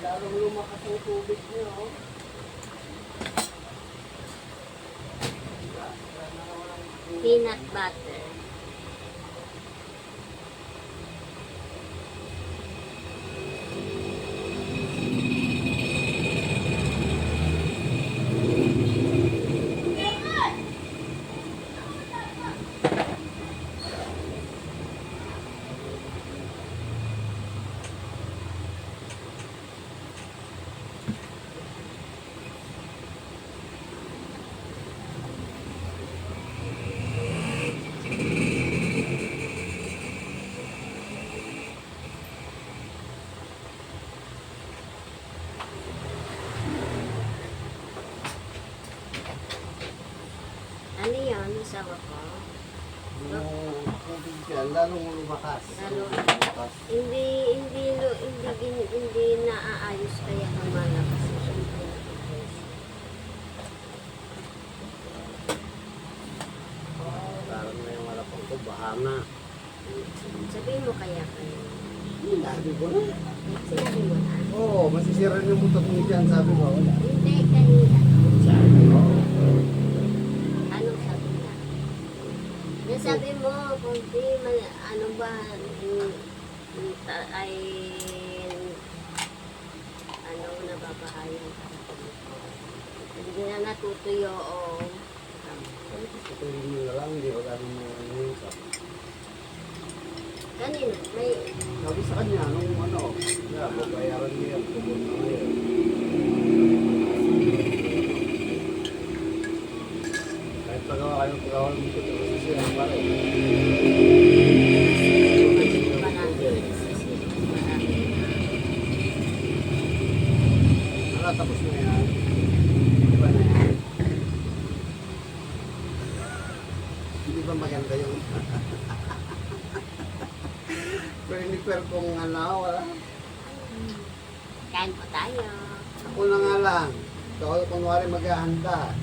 Lalong lumakas ang tubig niyo. oh. Peanut butter. Ano yun? Sawa ko? Yung tubig yan, lalong lumakas. Lalo- Lumakas. Hindi, hindi, lo, hindi, hindi, hindi naaayos kaya humala kasi syempre nag-press. Parang may wala pang ko, bahana. Sabihin mo kaya kayo. Sabi ko na. Sinabi mo na. Oo, masisira yung motor mo dyan, sabi. Wala. Hindi, kaya ano. Sabi ko. Anong sabi niya? Yung sabi mo, kung di, ma- ano ba, mm, mm, ay, ano, nababahayan ka. Hindi na natutuyo o, Patuloy mo na lang, hindi ko gano'n mo ano sabi. kanino, may, Sabi sa kanya, nung ano, yeah, babayaran niya pumunta na yan. Kahit pagawa kayo, pagawa mo ito, kasi siya, pare. Tapos na yan. Di ba na yan? Hindi ba maganda yung... Furniture kong ano, wala. Kain po tayo. Ako na nga lang. Ikaw, kunwari maghahanda.